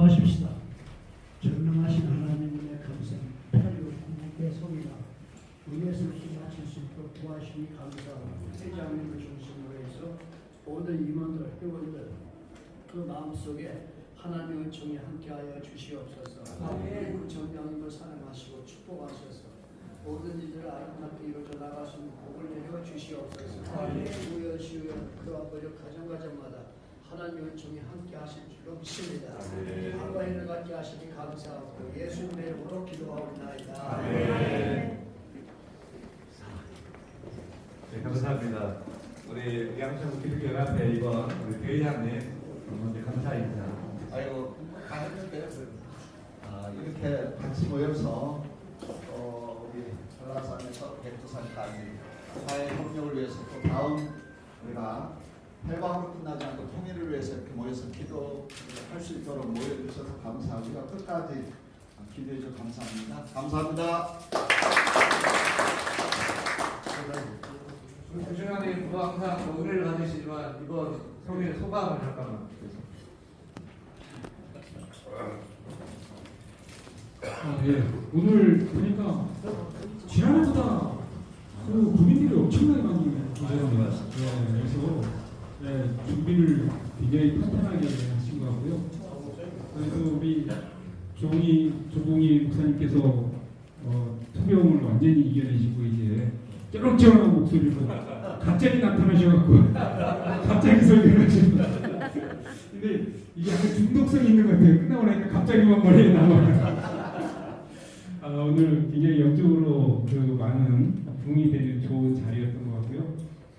기도하십시다. 전능하신 하나님의 감사합니다. 하나님 국민의 성이나 은혜 쓸수 마칠 수 있도록 도와주시니 감사합니다. 회장님을 중심으로 해서 모든 임원들, 회원들 그 마음속에 하나님의 정에 함께하여 주시옵소서. 그 정령님을 사랑하시고 축복하셔서 모든 일들 아름답게 이루어져 있는 복을 내려 주시옵소서. 주여 주여 그와 버려 가정 가정마다 하나님의 정에 함께 하실 줄로 믿습니다. 한과 일을 갖게 하시니 감사하고 예수님의 이름으로 기도하옵나이다. 네, 감사합니다. 우리 양천구 기독연합회 이번 우리 회장님 먼저 감사 인사. 아이고 가는데 아, 이렇게 같이 모여서 어, 우리 전라산에서 백두산까지 사회 협력을 위해서 또 다음 우리가 해방으로 끝나지 않고 통일을 위해서 이렇게 모여서 기도할 수 있도록 모여주셔서 감사하고요. 끝까지 기도해 주셔서 감사합니다. 감사합니다. 우리 뭐 항상 뭐 은혜를 받으시지만 이번 성의 소감을 잠깐만. 아, 예. 오늘 보니까 지난해보다 그 국민들이 엄청나게 많이 오셨네요. 예, 그래서 예, 준비를 굉장히 탄탄하게 하신 것 같고요. 그래서 우리 종이 조봉희 목사님께서 어, 투병을 완전히 이겨내시고 이제 쩌렁쩌렁한 목소리로 갑자기 나타나셔갖고 갑자기 설교를 하시는 근데 이게 약간 중독성이 있는 것 같아요. 끝나고 나니까 갑자기 막 머리에 나와요. 아, 오늘 굉장히 영적으로 그 많은 부응이 되는 좋은 자리였던 것 같고요.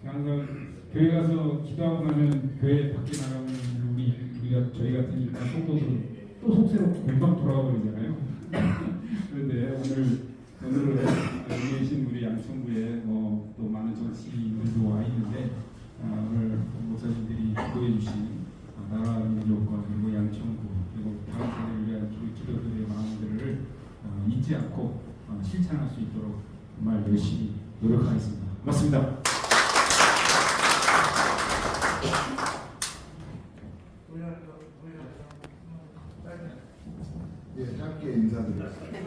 항상 교회 가서 기도하고 나면 교회 밖에 나가면 우리 우리가 저희 같은 일반 성도들은 또 속세로 금방 돌아가 버리잖아요. 그런데 오늘 오늘은 여기 계신 우리 양천구에 뭐 또 많은 정치인들도 와 있는데 아, 오늘 목사님들이 기도해 주신 아, 나라 민족과 그리고 양천구 그리고 다음 세대를 위한 우리 기도들의 마음들을 어, 잊지 않고 어, 실천할 수 있도록 정말 열심히 노력하겠습니다. 고맙습니다. 예, 짧게 인사드리겠습니다.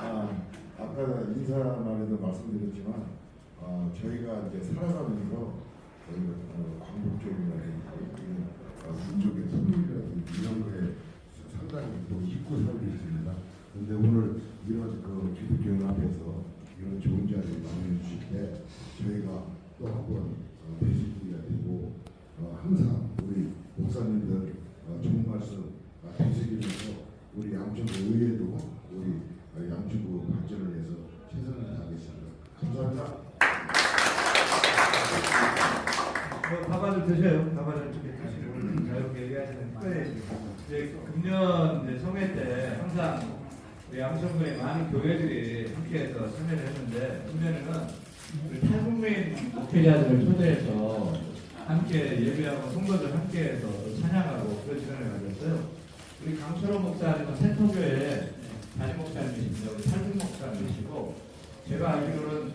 아, 아까 인사말에도 말씀드렸지만 어, 저희가 이제 살아가면서 저희가 어, 광복 쪽이라든지 어, 민족의 통일이라든지 이런 거에 상당히 또 잊고 살고 있습니다. 그런데 오늘 이런 그 기독교연합에서 이런 좋은 자리를 마련해 주실 때 저희가 또 한번 어, 배신기가 되고 어, 항상 우리 목사님들 어, 좋은 말씀 어, 되새기면서 우리 양천구 의회도 우리 어, 양천구 발전을 위해서 최선을 다하겠습니다. 감사합니다. 뭐 밥안을 드셔요. 밥안을 이렇게 드시고 자유롭게 얘기하시는 거예요. 이제 금년 이제 성회 때 항상 양천구의 많은 교회들이 함께해서 참여를 했는데 금년에는 우리 탈북민 목회자들을 초대해서 함께 예배하고 성도들 함께해서 찬양하고 그런 시간을 가졌어요. 우리 강철호 목사님은 센터교회 담임 목사님이십니다. 우리 탈북 목사님이시고 제가 알기로는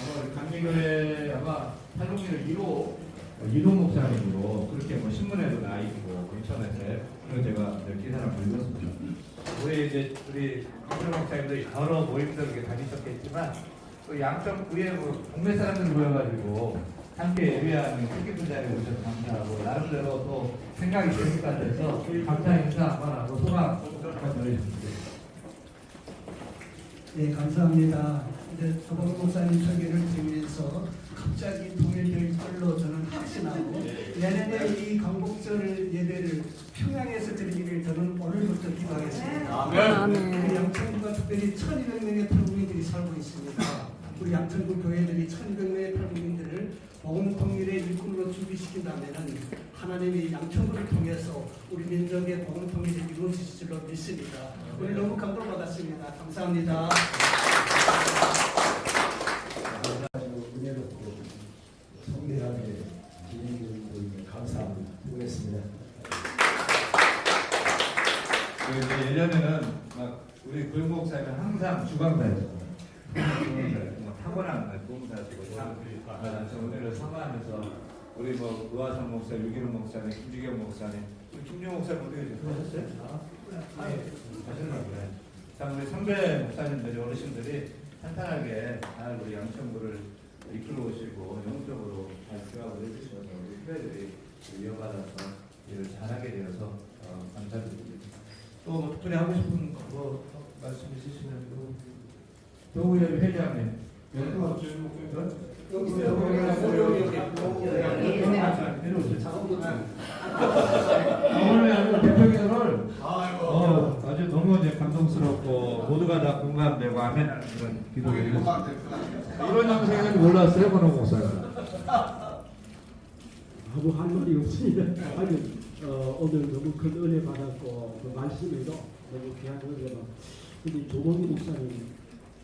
아마 우리 강미교회 아마 탈북민을 1호 1호 목사님으로 그렇게 뭐 신문에도 나 있고 인터넷에 그런 제가 늘 기사를 읽었습니다. 우리 이제 우리 강철호 목사님도 여러 모임들 이렇게 다니셨겠지만 또 양천구에 뭐 동네 사람들 모여가지고 함께 예배하는 뜻깊은 자리에 오셔서 감사하고 나름대로 또 생각이 재밌같아서 감사 인사 한번 하고 소감 한번 전해주십시오. 네, 감사합니다. 이제 조봉 목사님 설교를 들으면서 갑자기 통일될 걸로 저는 확신하고 내년에 이 광복절 예배를 평양에서 드리기를 저는 오늘부터 기도하겠습니다. 우리 양천구가 특별히 1200명의 탈북민들이 살고 있습니다. 우리 양천구 교회들이 1200명의 탈북민들을 복음 통일의 일꾼으로 준비시킨다면 하나님이 양천구를 통해서 우리 민족의 복음 통일이 이루어질 줄로 믿습니다. 오늘 너무 감동받았습니다. 감사합니다. 은혜롭고 성대하게 진행되고 있는 감사합니다. 수고했습니다. 그 이제 예전에는 막 우리 구영 주방사였어요. 주방사, 뭐 타고난 봉사시고 참 아, 저 오늘을 사모하면서 우리 뭐 의화성 목사, 유기룡 목사님, 김주경 목사님, 우리 김용 목사님 어떻게 하셨어요? 아, 보네. 자, 우리 선배 목사님들이 어르신들이 탄탄하게 잘 우리 양천구를 이끌어 오시고 영적으로 잘 교합을 해주셔서 우리 후배들이 이어받아서 일을 잘하게 되어서 어, 감사드립니다. 또 뭐 특별히 하고 싶은 뭐 말씀 있으시면 또 우리 회장님. 네, 오늘 아주 대표기를 어, 아주 너무 이제 감동스럽고 모두가 다 공감되고 아멘하는 그런 기도를 금방 대표가 이런 영상은 몰랐어요, 권호 목사님. 아무 할 말이 없습니다. 아니 어, 오늘 너무 큰 은혜 받았고 그 말씀에도 너무 귀한 은혜 받. 근데 조범기 목사님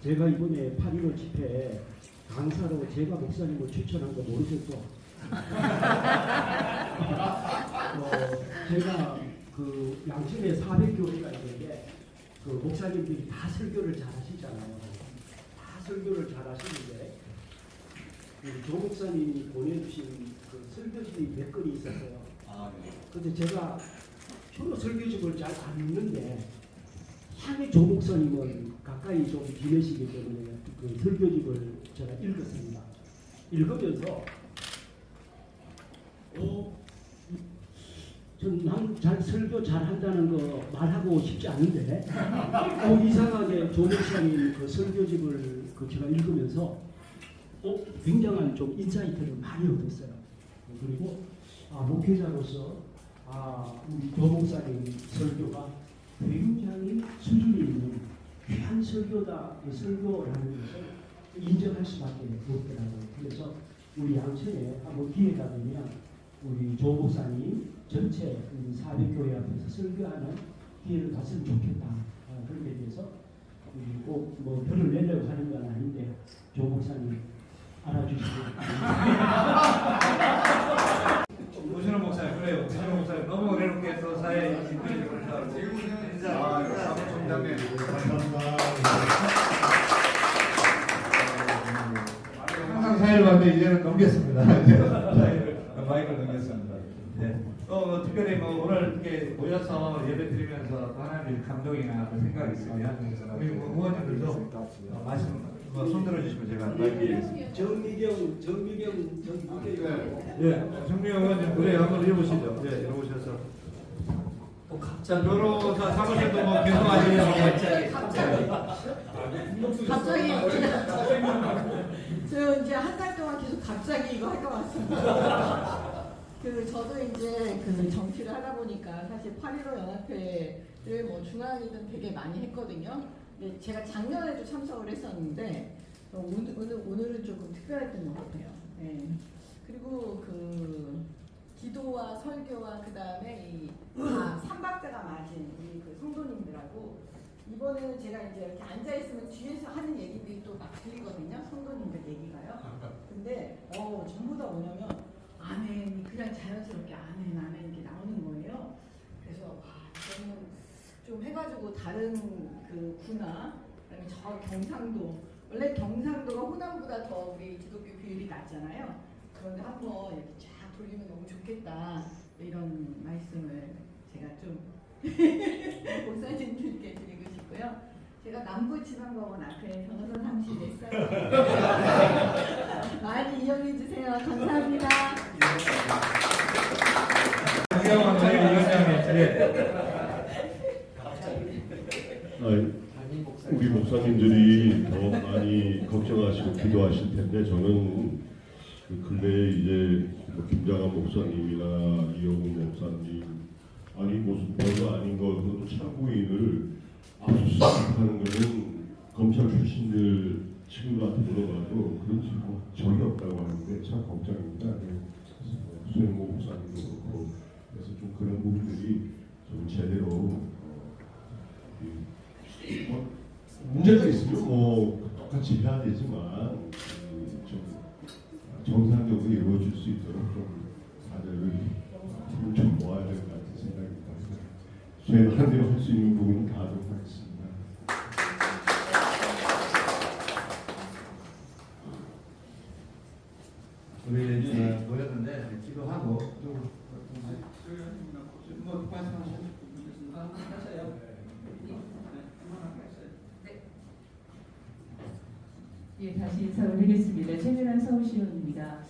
제가 이번에 8.15 집회에 강사로 제가 목사님을 추천한 거 모르셨죠? 어, 제가 그 양심에 400교회가 있는데 그 목사님들이 다 설교를 잘 하시잖아요. 다 설교를 잘 하시는데 우리 조 목사님이 보내주신 그 설교집이 몇 건이 있었어요. 아, 네. 근데 제가 주로 설교집을 잘 안 읽는데 향의 조 목사님은 가까이 좀 지내시기 때문에 그 설교집을 제가 읽었습니다. 읽으면서 어, 전난잘 설교 잘 한다는 거 말하고 싶지 않은데 어, 이상하게 조 목사님 그 설교집을 그 제가 읽으면서 어, 굉장한 좀 인사이트를 많이 얻었어요. 그리고 아, 목회자로서 아, 우리 조 목사님 설교가 굉장히 수준이 있는 귀한 설교다, 이 설교라는 것을 인정할 수밖에 없더라고요. 그래서 우리 양천에 한번 기회가 되면 우리 조 목사님 전체 우리 사백교회 앞에서 설교하는 기회를 갔으면 좋겠다. 아, 그렇게 돼서 꼭뭐 표를 내려고 하는 건 아닌데 조 목사님 알아주시고 오신호 목사님, 그래요. 오신호 목사님 너무 어렵게 또 사회에 인사 아, 네. 사무총장님. 항상 사회를 봤는데 이제는 넘겼습니다. 사회를 마이크를 넘겼습니다. 네. 또 특별히 뭐 오늘 이렇게 모여서 예배 드리면서 또 하나님 감동이나 그 생각이 있으면 우리 뭐 의원님들도 어, 말씀 뭐 손들어 주시면 제가 마이크 드리겠습니다. 정미경 정미경 정미경 예, 정미영 의원님 노래 한번 읽어보시죠. 예, 읽어보셔서. 자, 변호사 사무실도 뭐 계속 하시려고 갑자기. 저 이제 한달 갑자기 이거 할것 같습니다. 그 저도 이제 그 정치를 하다 보니까 사실 8.15 연합회를 뭐 중앙이든 되게 많이 했거든요. 근데 제가 작년에도 참석을 했었는데 어, 오늘, 오늘 오늘은 조금 특별했던 것 같아요. 네. 그리고 그 기도와 설교와 그 다음에 이다 삼박자가 맞은 우리 그 성도님들하고 이번에는 제가 이제 이렇게 앉아 있으면 뒤에서 하는 얘기들이 또 막 들리거든요. 성도님들 얘기가요. 근데 어 전부 다 뭐냐면 아멘이 그냥 자연스럽게 아멘 아멘 이렇게 나오는 거예요. 그래서 와 저는 좀 해가지고 다른 그 구나 그다음에 저 경상도 원래 경상도가 호남보다 더 우리 기독교 비율이 낮잖아요. 그런데 한번 이렇게 쫙 돌리면 너무 좋겠다 이런 말씀을 제가 좀 목사님들께 싶고요. 제가 남부지방법원 앞에 변호사 사무실 냈어요. 많이 이용해 주세요. 감사합니다. 강경원 저희 위원장님, 예. 아, 우리 목사님들이 더 많이 걱정하시고 기도하실 텐데 저는 그 근래에 이제 뭐 김장한 목사님이나 이영훈 목사님 아니 무슨 별거 아닌 거 그것도 참고인을 압수수색하는 거는 검찰 출신들 친구들한테 물어봐도 그런 적이 없다고 하는데 참 걱정입니다. 네. 수행모 목사님도 그렇고 그래서 좀 그런 부분들이 좀 제대로 어, 이 뭐, 문제가 있으면 뭐 똑같이 해야 되지만 음, 좀 정상적으로 이루어질 수 있도록 좀 다들 힘을 좀 모아야 될 것 같은 생각입니다. 저희는 한 대로 할 수 있는 부분은 다 하도록 하겠습니다. 우리 어, 모였는데 기도하고 또 뭐, 말씀하셔도 예, 다시 인사를 하겠습니다. 최민환 서울시의원입니다.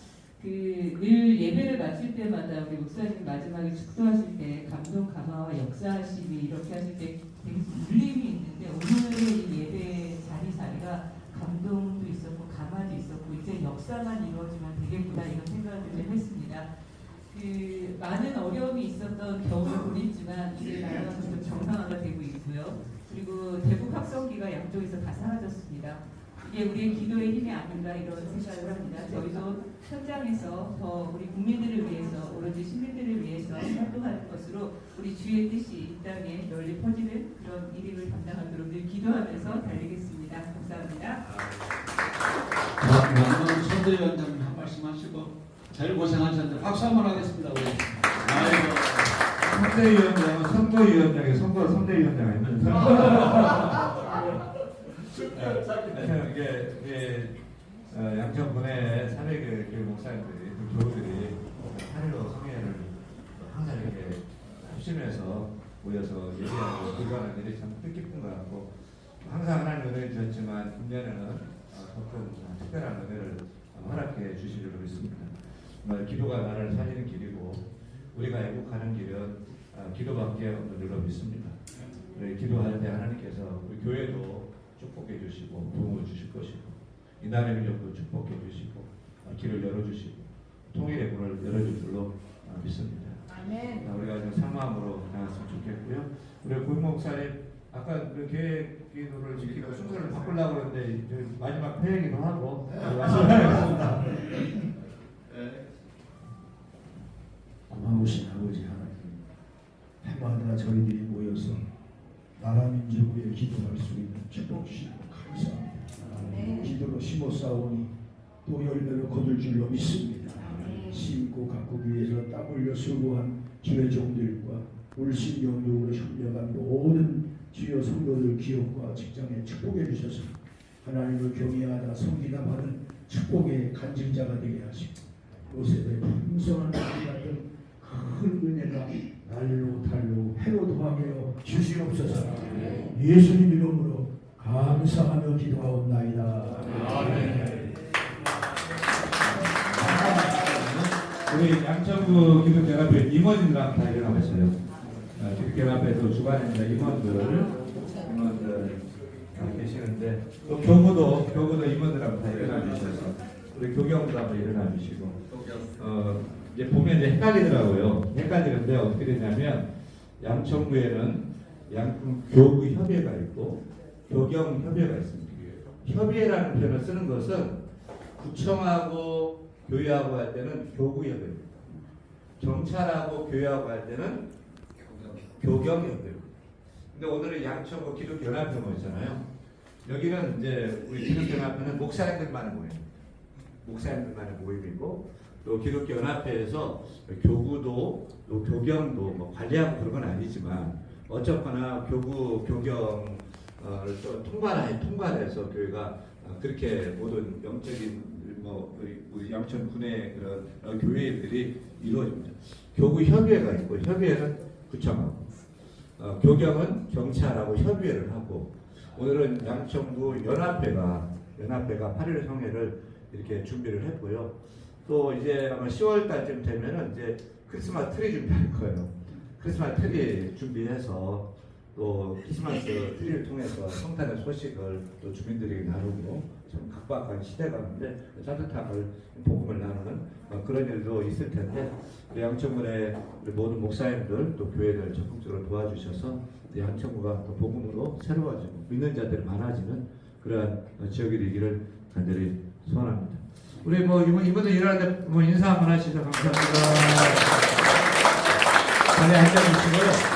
그 늘 예배를 마칠 때마다 우리 목사님 마지막에 축도하실 때 감동 감화와 역사하심이 이렇게 하실 때 되게 울림이 있는데 오늘의 이 예배 자리 자리가 감동도 있었고 감화도 있었고 이제 역사만 이루어지면 되겠구나 이런 생각을 좀 했습니다. 그 많은 어려움이 있었던 겨울을 보냈지만 이제 나라가 좀 정상화가 되고 있고요. 그리고 대북 확성기가 양쪽에서 다 사라졌습니다. 이게 우리의 기도의 힘이 아닌가 이런 생각을 합니다. 저희도 현장에서 더 우리 국민들을 위해서 오로지 시민들을 위해서 활동하는 것으로 우리 주의 뜻이 이 땅에 널리 퍼지는 그런 일임을 감당하도록 늘 기도하면서 달리겠습니다. 감사합니다. 남은 선대위원장님 한 말씀 하시고 제일 고생하셨는데 박수 한번 하겠습니다. 우리. 아이고. 선대위원장은 선거위원장이 선거 선대위원장 아니면 이게 이게 어, 양천군의 사례 교육 목사님들이 그 교우들이 하늘로 성회를 항상 이렇게 합심해서 모여서 예배하고 기도하는 일이 참 뜻깊은 것 같고 항상 하나님 은혜를 주셨지만 금년에는 어, 특별한 은혜를 허락해 주시리로 믿습니다. 기도가 나를 살리는 길이고 우리가 애국하는 길은 어, 기도밖에 없는 줄로 믿습니다. 기도할 때 하나님께서 우리 교회도 축복해 주시고 도움을 주실 것이고 이 나라의 민족도 축복해 주시고 어, 길을 열어주시고 통일의 문을 열어줄 줄로 어, 믿습니다. 아멘. 아, 우리가 좀 상마음으로 나갔으면 좋겠고요. 우리 고임 목사님 아까 그 계획 기도를 지키고 순서를 바꾸려고 그러는데 마지막 회의기도 하고 말씀하겠습니다. 고마우신 아버지 하나님 해마다 저희들이 모여서 나라 있는 축복 주시고 감사합니다. 네. 기도로 심어 싸우니 또 열매를 거둘 줄로 믿습니다. 심고 가꾸기 위해서 땀 흘려 수고한 주의 종들과 울신 영역으로 협력한 모든 주여 성도들 기업과 직장에 축복해 주셔서 하나님을 경외하다 섬기다 받은 축복의 간증자가 되게 하시고 요셉의 풍성한 나비 같은 큰 은혜가 날로 달로 해로 더하며 주시옵소서. 예수님 이름으로 감사하며 기도하옵나이다 우리 양천구 기독연합회 임원들랑 다 일어나셨어요. 어, 기독연합회도 주관에 있는 임원들, 임원들 다 계시는데 또 교무도 교무도 임원들하고 다 일어나 주셔서 우리 교경도 한번 일어나 주시고 어, 이제 보면 이제 헷갈리더라고요. 헷갈리는데 어떻게 되냐면 양천구에는 양 교구 협의회가 있고 교경 협의회가 있습니다. 협의회라는 표현을 쓰는 것은 구청하고 교회하고 할 때는 교구협회입니다. 경찰하고 교회하고 할 때는 교경협회입니다. 근데 오늘은 양천구 기독연합회 모였잖아요. 여기는 이제 우리 기독연합회는 목사님들만의 모임입니다. 목사님들만의 모임이고 또 기독연합회에서 교구도 또 교경도 뭐 관리하고 그런 건 아니지만 어쨌거나 교구 교경 통과를 통과해서 교회가 어, 그렇게 모든 영적인 뭐 우리, 우리 양천 군의 그런 어, 교회들이 이루어집니다. 교구 협의회가 있고 협의회는 구청하고 어, 교경은 경찰하고 협의회를 하고 오늘은 양천구 연합회가 연합회가 8일 성회를 이렇게 준비를 했고요. 또 이제 아마 10월 달쯤 되면은 이제 크리스마스 트리 준비할 거예요. 크리스마스 트리 준비해서 또 크리스마스 트리를 통해서 성탄의 소식을 또 주민들에게 나누고 좀 각박한 시대가 있는데 따뜻함을 복음을 나누는 어, 그런 일도 있을 텐데 우리 양천군의 모든 목사님들 또 교회들 적극적으로 도와주셔서 양천구가 또 복음으로 새로워지고 믿는 자들이 많아지는 그러한 어, 지역이 되기를 간절히 소원합니다. 우리 뭐 이분 이분들 일하는데 뭐 인사 한번 하시죠. 감사합니다. 자리 앉아 주시고요.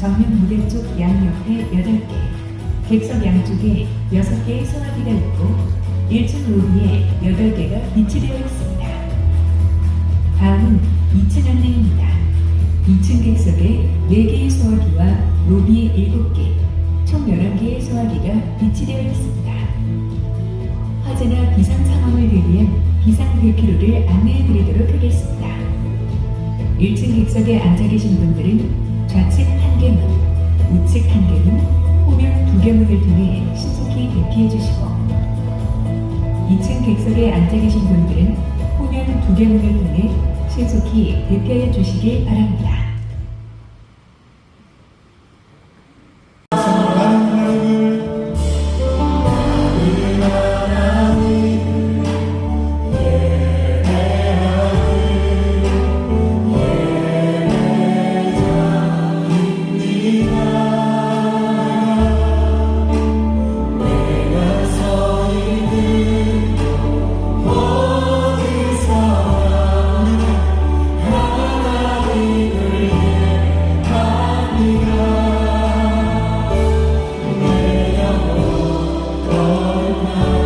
정면 무대 쪽 양옆에 8개, 객석 양쪽에 6개의 소화기가 있고 1층 로비에 8개가 비치되어 있습니다. 다음은 2층 안내입니다. 2층 객석에 4개의 소화기와 로비에 7개, 총 11개의 소화기가 비치되어 있습니다. 화재나 비상 상황을 대비한 비상 대피로를 안내해 드리도록 하겠습니다. 1층 객석에 앉아 계신 분들은 좌측 한 개문, 우측 한 개문, 후면 두 개문을 통해 신속히 대피해 주시고 2층 객석에 앉아 계신 분들은 후면 두 개문을 통해 신속히 대피해 주시길 바랍니다. 다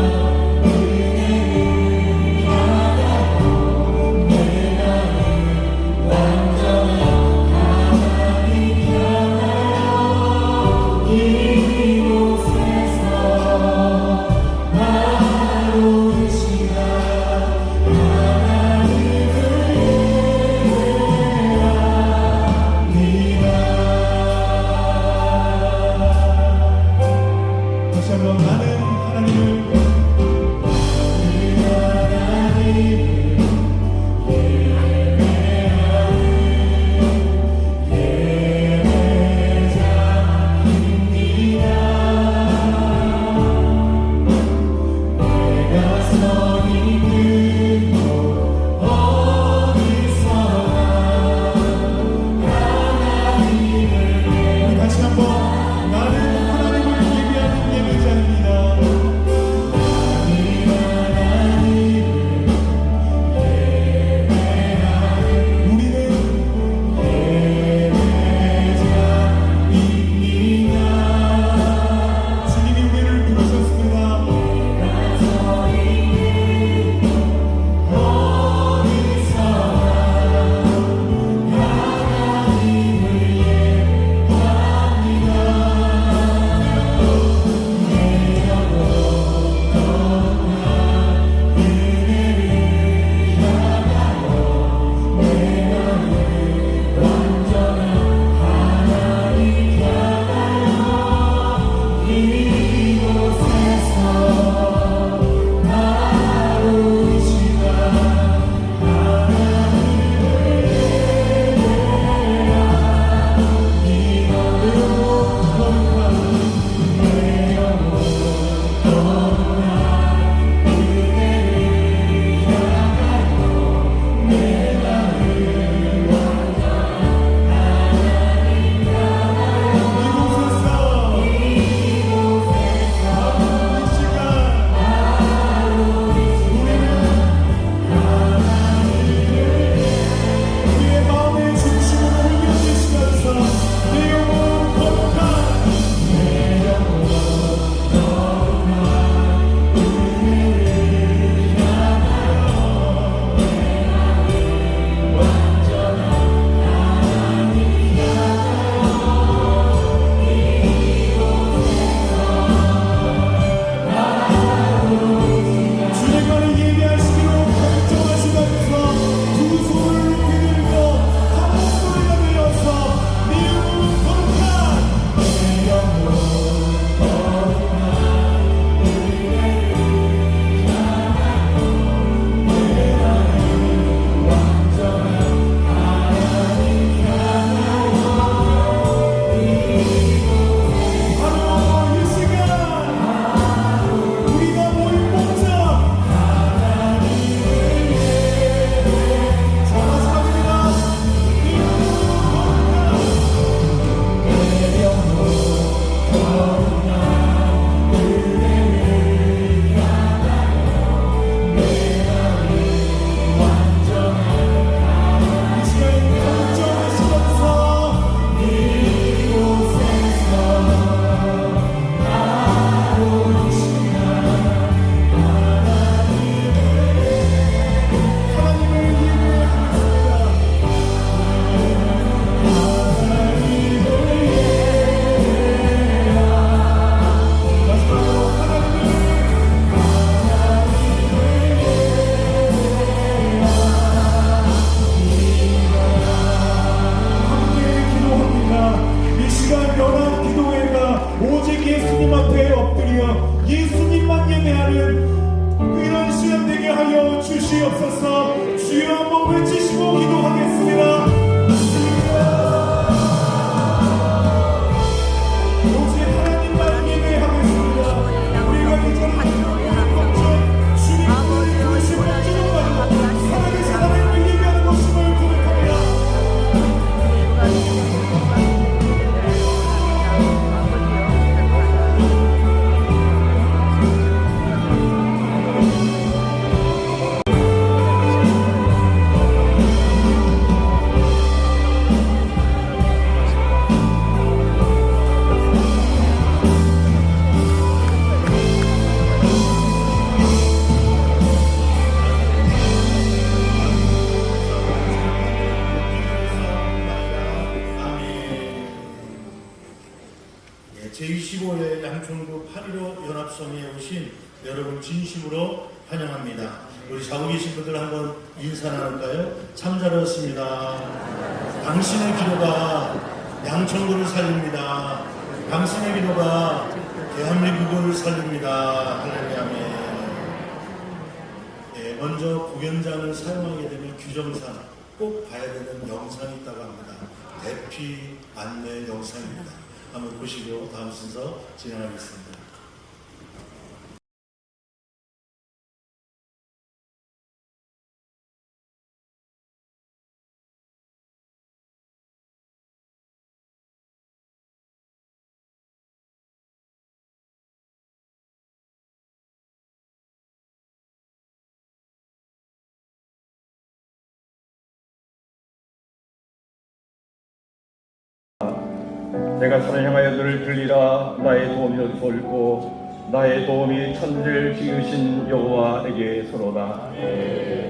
여러분 진심으로 환영합니다. 우리 자고 계신 분들 한번 인사 나눌까요? 참 잘하셨습니다. 당신의 기도가 양천구를 살립니다. 당신의 기도가 대한민국을 살립니다. 할렐루야멘. 예, 먼저 공연장을 사용하게 되면 규정상 꼭 봐야 되는 영상이 있다고 합니다. 대피 안내 영상입니다. 한번 보시고 다음 순서 진행하겠습니다. 내가 산을 향하여 너를 들리라. 나의 도움이 어디서 올고 나의 도움이 천지를 지으신 여호와에게 서로다.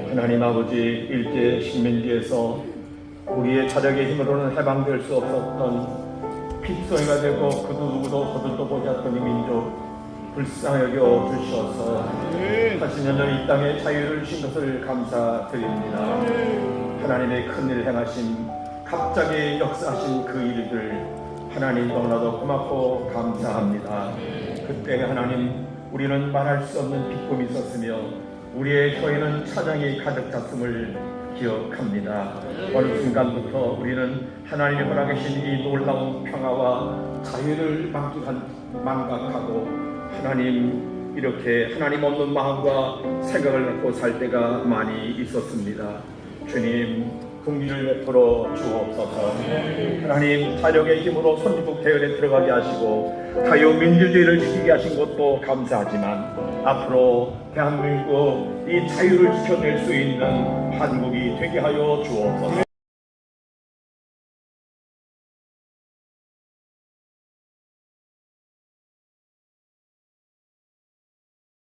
하나님 아버지 일제 식민지에서 우리의 자력의 힘으로는 해방될 수 없었던 픽소이가 되고 그도 누구도 거들떠 보지 않던 이 민족 불쌍히 여겨 주셔서 80년 전 이 땅에 자유를 주신 것을 감사드립니다. 하나님의 큰일 행하신 갑자기 역사하신 그 일들 하나님 너무나도 고맙고 감사합니다. 그때 하나님 우리는 말할 수 없는 기쁨이 있었으며 우리의 혀에는 찬양이 가득 찼음을 기억합니다. 어느 순간부터 우리는 하나님이 허락하신 이 놀라운 평화와 자유를 망각하고 하나님 이렇게 하나님 없는 마음과 생각을 갖고 살 때가 많이 있었습니다. 주님 긍휼을 베풀어 주옵소서. 하나님 자력의 힘으로 선진국 대열에 들어가게 하시고 자유 민주주의를 지키게 하신 것도 감사하지만 앞으로 대한민국 이 자유를 지켜낼 수 있는 한국이 되게 하여 주옵소서.